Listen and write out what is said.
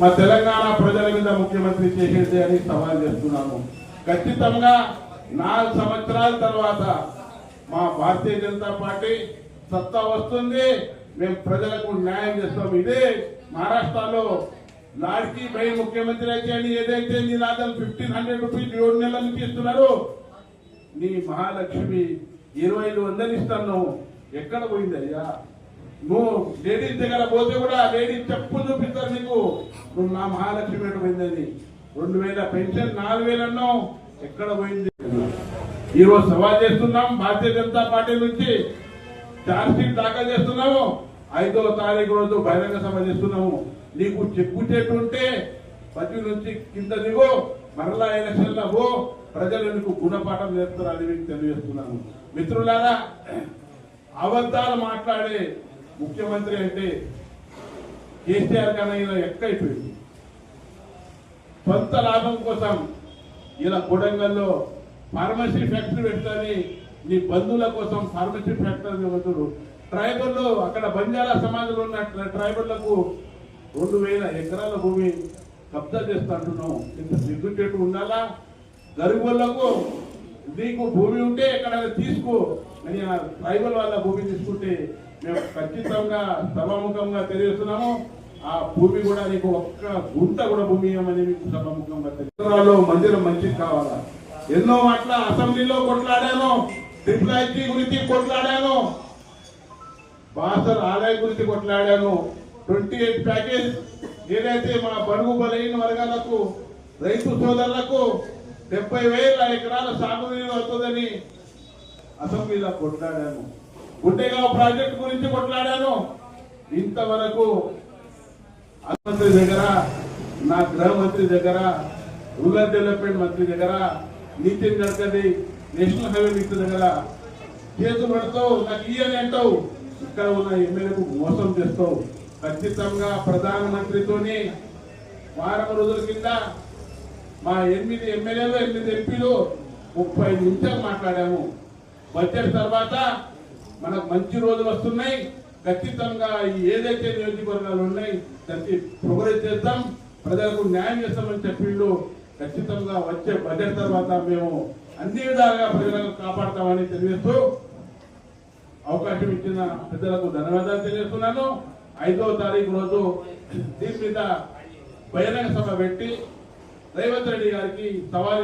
మా తెలంగాణ ప్రజల మీద ముఖ్యమంత్రి చేసేది అని సవాల్ చేస్తున్నాను ఖచ్చితంగా నాలుగు సంవత్సరాల తర్వాత మా భారతీయ జనతా పార్టీ సత్తా వస్తుంది. మేము ప్రజలకు న్యాయం చేస్తాం. ఇదే మహారాష్ట్రలో లాడ్కి పై ముఖ్యమంత్రి అయితే అని ఏదైతే నినాదం ఫిఫ్టీన్ హండ్రెడ్ రూపీస్ ఏడు నెలల నుంచి ఇస్తున్నారు నీ మహాలక్ష్మి ఇరవై ఐదు వందలు ఇస్తాను. ఎక్కడ పోయింది అయ్యా? నువ్వు లేడీస్ దగ్గర పోతే కూడా లేడీస్ చెప్పు చూపిస్తారు నీకు. నువ్వు నా మహాలక్ష్మి ఎక్కడ పోయిందని. రెండు వేల పెన్షన్ నాలుగు వేలు అన్నావు. ఎక్కడ పోయింది? ఈరోజు సవాల్ చేస్తున్నాం భారతీయ జనతా పార్టీ నుంచి. చార్జ్షీట్ దాఖలు చేస్తున్నాము ఐదో తారీఖు రోజు బహిరంగ సభ చేస్తున్నాము నీకు చెక్కు చెట్టు ఉంటే పది నుంచి కింద దిగో. మరలా ఎలక్షన్లో పో. ప్రజలు నీకు గుణపాఠం అని మీకు తెలియజేస్తున్నాను. మిత్రులారా అబద్ధాలు మాట్లాడే ముఖ్యమంత్రి అంటే కేసీఆర్ కన్నా ఇలా ఎక్కైపోయింది సొంత లాభం కోసం ఇలా కొడంగల్లో ఫార్మసీ ఫ్యాక్టరీ పెట్టాలని నీ బంధువుల కోసం ఫార్మసీ ఫ్యాక్టరీ పెడతారు ట్రైబల్ అక్కడ బంజారా సమాజంలో ఉన్న ట్రైబల్లకు రెండు వేల ఎకరాల భూమి కబ్జా చేస్తా అంటున్నాం. ఇంత సిగ్గుచేటు ఉండాలా? గరీబులకు నీకు భూమి ఉంటే ఎక్కడైనా తీసుకో. అని ట్రైబల్ వాళ్ళ భూమి తీసుకుంటే మేము ఖచ్చితంగా సభాముఖంగా తెలియజేస్తున్నాము. ఆ భూమి కూడా నీకు ఒక్క గుంట కూడా భూమి అని మీకు సభాముఖంగా తెలియజేస్తున్నాలో మందిరం మంచిది కావాలా? ఎన్నో మాటల అసెంబ్లీలో కొట్లాడాను. ట్రిపుల్ ఐటీ గురించి కొట్లాడాను. బాసర్ ఆదాయ గురించి కొట్లాడాను. ట్వంటీ ఎయిట్ ప్యాకేజ్ ఏదైతే మా బడుగు బలైన వర్గాలకు రైతు సోదరులకు డెబ్బై వేల ఎకరాల సాగు నీరు వస్తుందని అసెంబ్లీలో కొట్లాడాను. గుండెగావ్ ప్రాజెక్ట్ గురించి కొట్లాడాను. ఇంతవరకు మంత్రి దగ్గర నా గృహ మంత్రి దగ్గర రూరల్ డెవలప్మెంట్ మంత్రి దగ్గర Nitin Gadkari national highway minister దగ్గర కేసు పెడతావు నాకు ఇయ్యని అంటావు. ఇక్కడ ఉన్న ఎమ్మెల్యేకు మోసం చేస్తావు. ఖచ్చితంగా ప్రధానమంత్రితోని వారం రోజుల కింద మా ఎనిమిది ఎమ్మెల్యేలు ఎనిమిది ఎంపీలు ముప్పై నిమిషాలు మాట్లాడాము. బడ్జెట్ తర్వాత మనకు మంచి రోజులు వస్తున్నాయి. ఖచ్చితంగా ఏదైతే నియోజకవర్గాలు ఉన్నాయి దానికి ప్రోగ్రెస్ చేద్దాం. ప్రజలకు న్యాయం చేస్తామని చెప్పిండు ఖచ్చితంగా వచ్చే బడ్జెట్ తర్వాత మేము అన్ని విధాలుగా ప్రజలను కాపాడతామని తెలియజేస్తూ అవకాశం ఇచ్చిన పెద్దలకు ధన్యవాదాలు తెలియజేస్తున్నాను. ఐదో తారీఖు రోజు దీని మీద బహిరంగ సభ పెట్టి రేవంత్ రెడ్డి గారికి సవాల్